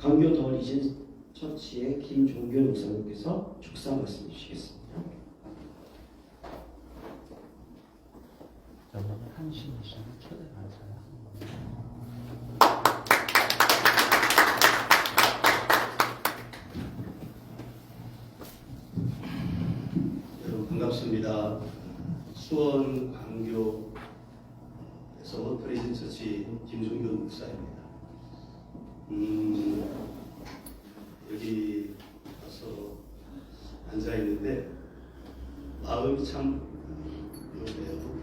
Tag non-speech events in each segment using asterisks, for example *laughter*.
강교 더 리진 처치의 김종교 목사님께서 축사 말씀 주시겠습니다. 저번에 한신이 씨는 초대 감사야. 여러분 반갑습니다. 수원 광교에서 프레진 처치 김종교 목사입니다. 음, 여기 와서 앉아 있는데 마음이 참 묘해요.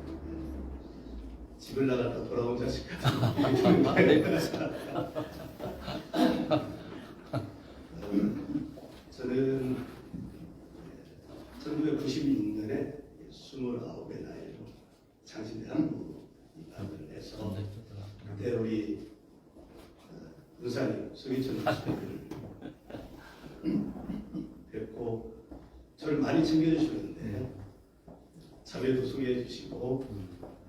집을 나갔다 돌아온 자식 같은 느낌이 드는데 저는 1996년에 29의 나이로 장신대학부 입학을 해서 그때 우리 어, 의사님 송인천 교수님을 뵙고 저를 많이 챙겨주시는데 자매도 소개해 주시고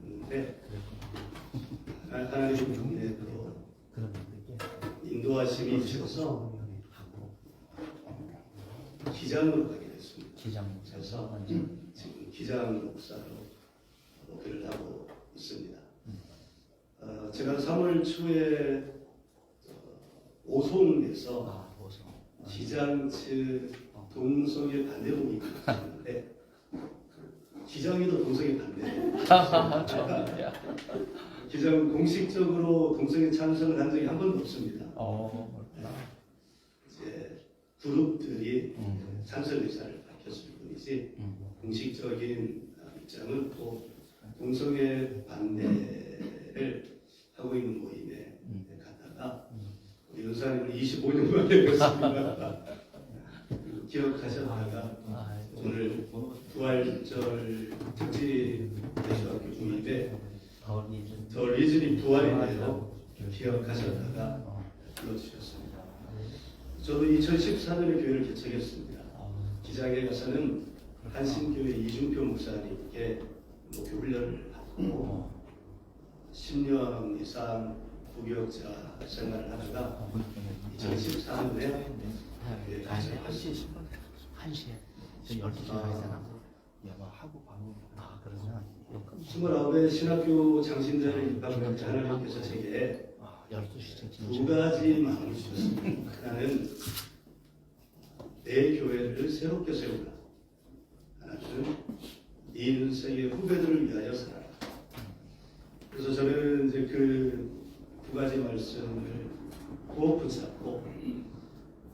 했는데 하나님의 또 인도하심이 있어서 기장으로 가게 됐습니다. 기장 그래서 지금 기장 목사로 목회를 하고 있습니다. 어, 제가 3월 초에 어, 오송에서 아 보소. 기장 측 동성애 반대 운동이 있었는데 기장이도 동성애 반대. *laughs* 처음이야. 기장은 공식적으로 동성애 찬성을 한 적이 한 번도 없습니다. 어 그렇구나. 이제 그룹들이 음. 찬성 의사를 밝혔을 뿐이지 음. 공식적인 입장은 또 동성애 반대를 하고 있는 모임에 음. 갔다가 음. 우리 연사님을 25년 만에 뵙습니다. *laughs* 기억하셨다가 아, 오늘 부활절 특집 대중학교 중인데 더 리즌이 부활인데요. 기억하셨다가 어. 불러주셨습니다. 저도 2014년에 교회를 개척했습니다. 어. 기장에 가서는 한신교회 이중표 목사님께 목회 훈련을 받고 어. 10년 이상 부교역자 생활을 하다가 2014년에 교회 아니 개척했습니다. 한시에 신발 한시에 저 열두 시에 가야 되나? 영화 하고 방금 아 그러면 이거 29의 신학교 장신자를 입학할 때 하나님께서 제게 아두 가지 마음을 주셨습니다. 하나는 내 교회를 새롭게 세우라. 하나는 네 인생의 후배들을 위하여 살아라. 그래서 저는 이제 그두 가지 말씀을 꼭 붙잡고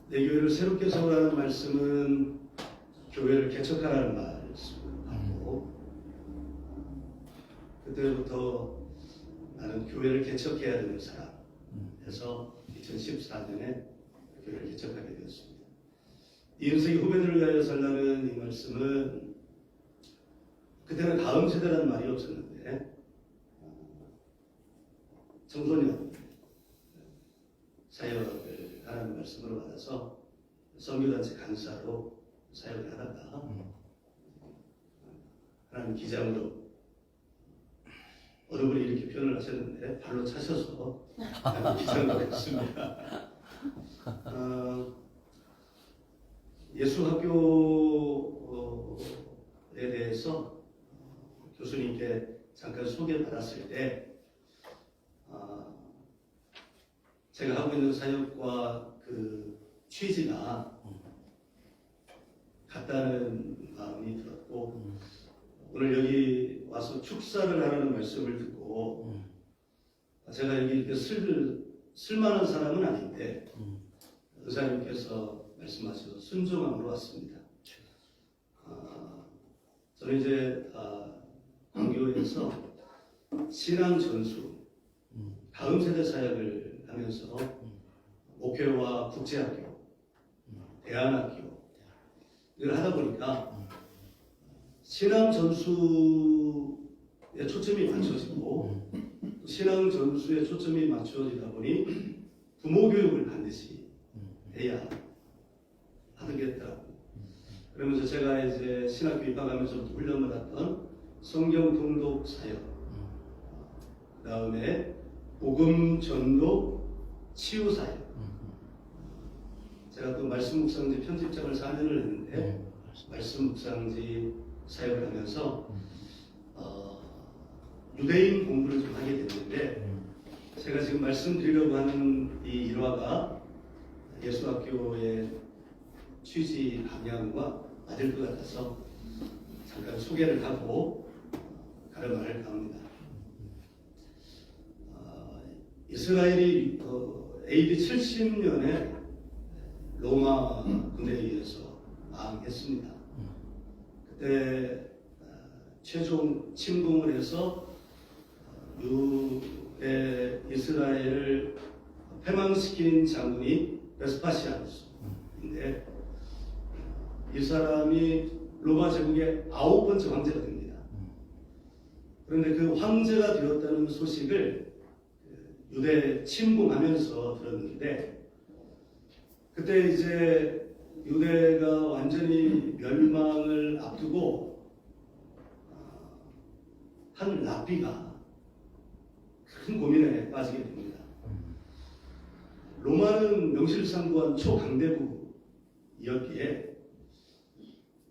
내 교회를 새롭게 세우라는 말씀은 교회를 개척하라는 말씀을 하고 그때부터 나는 교회를 개척해야 되는 사람 해서 2014년에 교회를 개척하게 되었습니다. 이 인생의 후배들을 위하여 살라는 이 말씀은 그때는 다음 세대라는 말이 없었는데 어, 청소년 사역을 하라는 말씀으로 받아서 선교단체 강사로 사역을 하다가 하나님 기장으로 어느 분이 이렇게 표현을 하셨는데 발로 차셔서 기장으로 했습니다. 어, 예수학교에 대해서 교수님께 잠깐 소개받았을 때 어, 제가 하고 있는 사역과 그 취지가 같다는 마음이 들었고 오늘 여기 와서 축사를 하라는 말씀을 듣고 제가 여기 이렇게 쓸, 쓸만한 사람은 아닌데 의사님께서 말씀하셔서 순종함으로 왔습니다. 아, 저는 이제 아, 광교에서 신앙 전수 다음 세대 사역을 하면서 목회와 국제학교, 대안학교 이걸 하다 보니까 신앙 전수에 초점이 맞춰지고 또 신앙 전수에 초점이 맞춰지다 보니 부모 교육을 반드시 해야 하겠더라고요. 그러면서 제가 이제 신학교 입학하면서부터 훈련받았던 성경 통독 사역, 그 다음에 복음 전도 치유 사역, 제가 또 말씀 묵상지 편집장을 4년을 했는데 음. 말씀 묵상지 사역을 하면서 음. 어, 유대인 공부를 좀 하게 됐는데 음. 제가 지금 말씀드리려고 하는 이 일화가 예수학교의 취지 방향과 맞을 것 같아서 잠깐 소개를 하고 말을 합니다. 어, 이스라엘이 어, AD 70년에 로마 군대에 의해서 망했습니다. 그때 어, 최종 침공을 해서 어, 유대 이스라엘을 패망시킨 장군이 베스파시아누스인데 이 사람이 로마 제국의 아홉 번째 황제가 됩니다. 그런데 그 황제가 되었다는 소식을 그 유대 침공하면서 들었는데 그때 이제 유대가 완전히 멸망을 앞두고 어, 한 랍비가 큰 고민에 빠지게 됩니다. 로마는 명실상부한 초강대국이었기에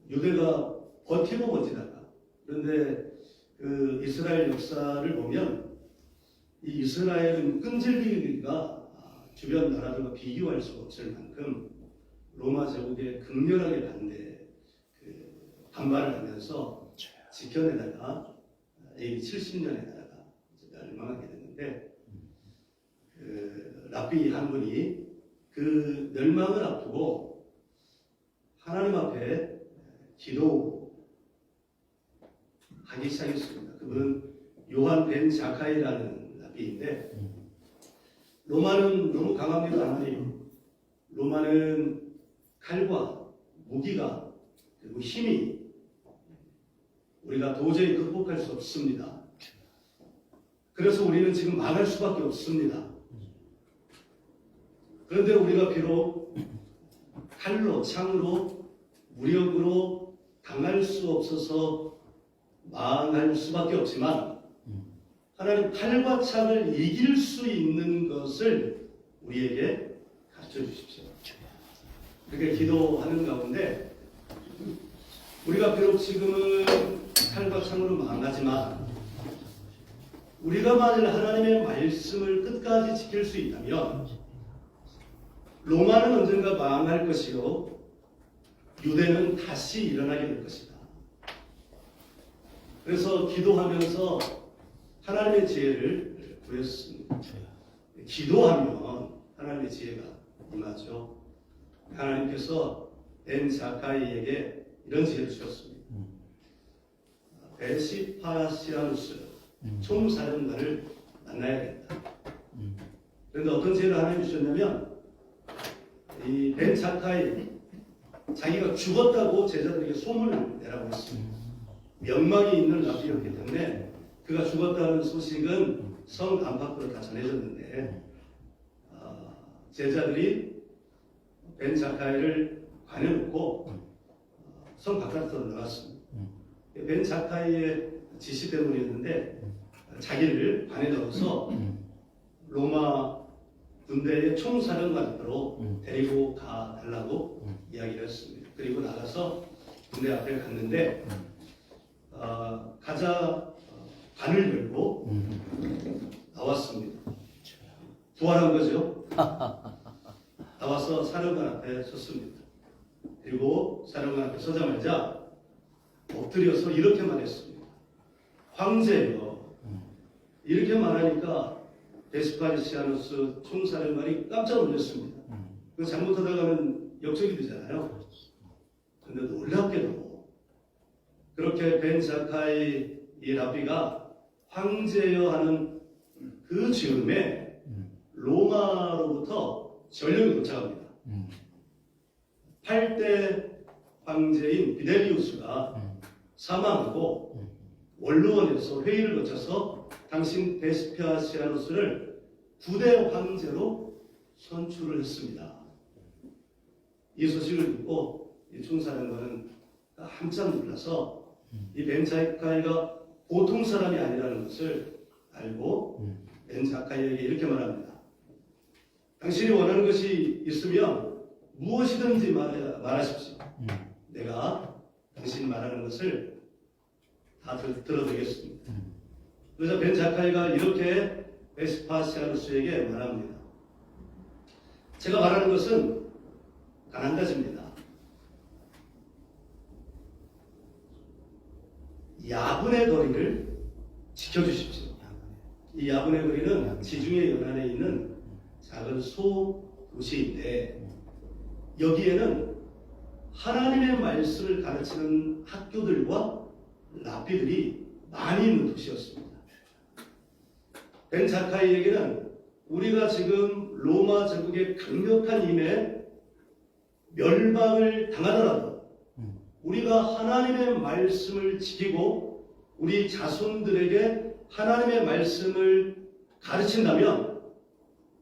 유대가 버티고 버티다가 그런데 그 이스라엘 역사를 보면 이 이스라엘은 끈질기가 주변 나라들과 비교할 수 없을 만큼 로마 제국에 극렬하게 반대 그 반발을 하면서 지켜내다가 AD 70년에 나라가 이제 멸망하게 됐는데 그 랍비 한 분이 그 멸망을 앞두고 하나님 앞에 기도하기 시작했습니다. 그분은 요한 벤 자카이라는 랍비인데 로마는 너무 강합니다. 하나님. 로마는 칼과 무기가 그리고 힘이 우리가 도저히 극복할 수 없습니다. 그래서 우리는 지금 망할 수밖에 없습니다. 그런데 우리가 비록 칼로, 창으로, 무력으로 당할 수 없어서 망할 수밖에 없지만 하나님 칼과 창을 이길 수 있는 것을 우리에게 가르쳐 주십시오. 그렇게 기도하는 가운데 우리가 비록 지금은 칼과 창으로 망하지만 우리가 만일 하나님의 말씀을 끝까지 지킬 수 있다면 로마는 언젠가 망할 것이요 유대는 다시 일어나게 될 것이다. 그래서 기도하면서 하나님의 지혜를 구했습니다. 기도하면 하나님의 지혜가 임하죠. 하나님께서 벤 자카이에게 이런 지혜를 주셨습니다. 베시파시아누스 총사령관을 만나야겠다. 그런데 어떤 지혜를 하나님 주셨냐면 이 벤 자카이 자기가 죽었다고 제자들에게 소문을 내라고 했습니다. 명망이 있는 랍비였기 때문에 그가 죽었다는 소식은 성 안팎으로 다 전해졌는데 어, 제자들이 벤 자카이를 관에 놓고 어, 성 바깥으로 나갔습니다. 벤 자카이의 지시 때문이었는데 자기를 관에 넣어서 로마 군대의 총사령관으로 데리고 가 달라고 이야기를 했습니다. 그리고 나가서 군대 앞에 갔는데 어, 가자 어, 관을 열고 나왔습니다. 부활한 거죠. *laughs* 나와서 사령관 앞에 섰습니다. 그리고 사령관 앞에 서자마자 엎드려서 이렇게 말했습니다. 황제여 이렇게 말하니까 데스파리시아누스 총사령관이 깜짝 놀랐습니다. 그 잘못하다가는 역적이 되잖아요. 근데 놀랍게도 그렇게 벤 자카이 이 라비가 황제여 하는 그 즈음에 로마로부터 전력이 도착합니다. 8대 황제인 비델리우스가 사망하고 원로원에서 회의를 거쳐서 당신 데스피아시아누스를 9대 황제로 선출을 했습니다. 이 소식을 듣고 이 총사령관은 깜짝 놀라서 이 벤자카이가 보통 사람이 아니라는 것을 알고 벤자카이에게 이렇게 말합니다. 당신이 원하는 것이 있으면 무엇이든지 말, 말하십시오. 음. 내가 당신 말하는 것을 다 들, 들어드리겠습니다. 음. 그래서 벤 자카이가 이렇게 베스파시아누스에게 말합니다. 제가 말하는 것은 단 한 가지입니다. 야분의 거리를 지켜주십시오. 이 야분의 거리는 지중해 연안에 있는 작은 소 도시인데 여기에는 하나님의 말씀을 가르치는 학교들과 랍비들이 많이 있는 도시였습니다. 벤 자카이에게는 우리가 지금 로마 제국의 강력한 힘에 멸망을 당하더라도 음. 우리가 하나님의 말씀을 지키고 우리 자손들에게 하나님의 말씀을 가르친다면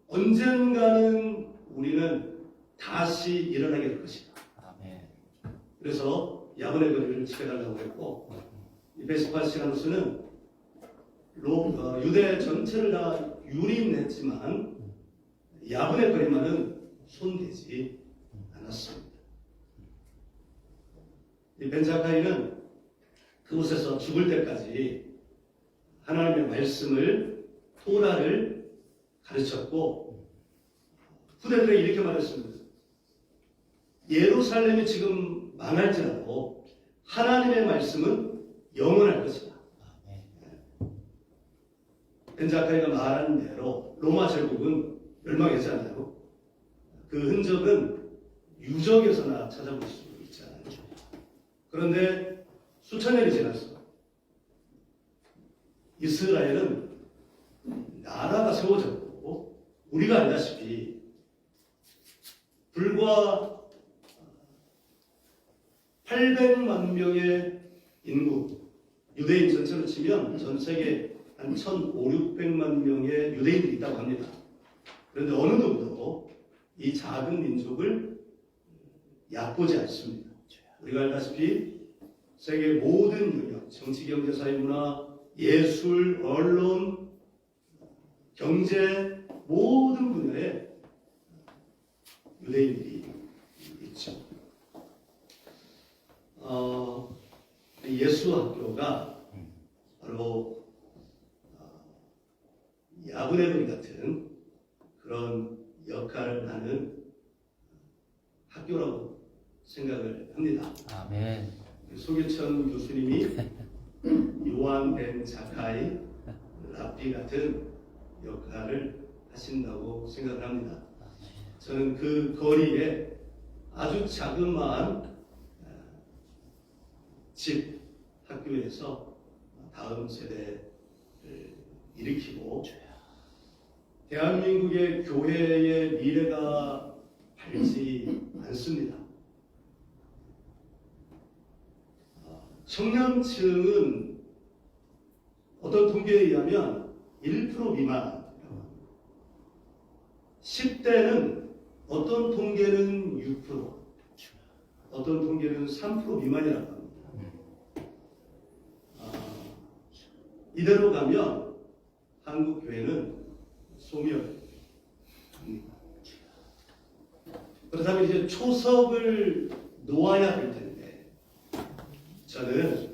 언젠가는 우리는 다시 일어나게 될 것이다. 그래서 야분의 거리를 지켜달라고 했고 이 베스파시아누스는 로, 어, 유대 전체를 다 유린했지만 야분의 거리만은 손대지 않았습니다. 이 벤자카이는 그곳에서 죽을 때까지 하나님의 말씀을 토라를 가르쳤고 후대들에게 이렇게 말했습니다. 예루살렘이 지금 망할지라도 하나님의 말씀은 영원할 것이다. 벤자카이가 말한 대로 로마 제국은 멸망했잖아요. 그 흔적은 유적에서나 찾아볼 수 있잖아요. 그런데 수천 년이 지났어. 이스라엘은 나라가 세워졌고 우리가 알다시피 불과 800만 명의 인구, 유대인 전체로 치면 전 세계 한 1,500만 명의 유대인들이 있다고 합니다. 그런데 어느 누구도 이 작은 민족을 얕보지 않습니다. 우리가 알다시피 세계 모든 영역, 정치, 경제, 사회, 문화, 예술, 언론, 경제 모든 분야에 유대인들이 있죠. 어, 예수 학교가 바로 어, 야구의 리 같은 그런 역할을 하는 학교라고 생각을 합니다. 아멘. 소개천 교수님이 *laughs* 요한 벤 자카이 랍비 같은 역할을 하신다고 생각을 합니다. 저는 그 거리에 아주 자그마한 어, 집 학교에서 다음 세대를 일으키고 대한민국의 교회의 미래가 밝지 않습니다. 어, 청년층은 어떤 통계에 의하면 1% 미만 10대는 어떤 통계는 6%, 어떤 통계는 3% 미만이라고 합니다. 아, 이대로 가면 한국 교회는 소멸합니다. 그렇다면 이제 초석을 놓아야 할 텐데 저는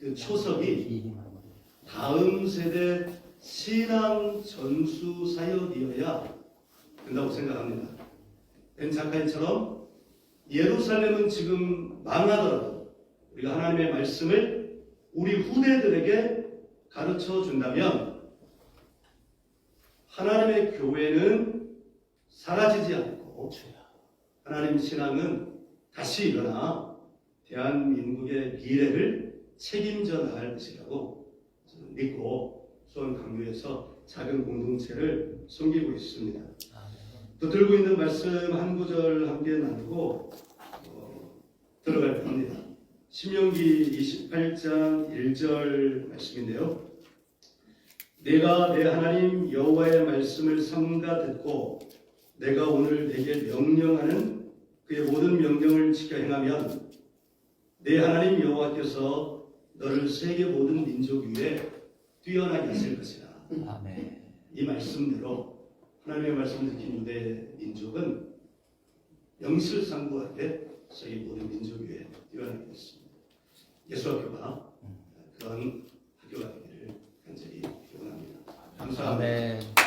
그 초석이 다음 세대 신앙 전수 사역이어야 된다고 생각합니다. 벤 작가님처럼 예루살렘은 지금 망하더라도 우리가 하나님의 말씀을 우리 후대들에게 가르쳐 준다면 하나님의 교회는 사라지지 않고 하나님 신앙은 다시 일어나 대한민국의 미래를 책임져 나갈 것이라고 저는 믿고 수원 강교에서 작은 공동체를 섬기고 있습니다. 붙들고 있는 말씀 한 구절 함께 나누고 어, 들어갈 겁니다. 신명기 28장 1절 말씀인데요. 내가 내 하나님 여호와의 말씀을 삼가 듣고 내가 오늘 내게 명령하는 그의 모든 명령을 지켜 행하면 내 하나님 여호와께서 너를 세계 모든 민족 위에 뛰어나게 하실 것이라. 아멘. 이 말씀대로 하나님의 말씀을 듣긴 유대 민족은 명실상부하게 저희 모든 민족 위에 뛰어나겠습니다. 예수 학교가 그런 학교가 되기를 간절히 기원합니다. 감사합니다. 아멘.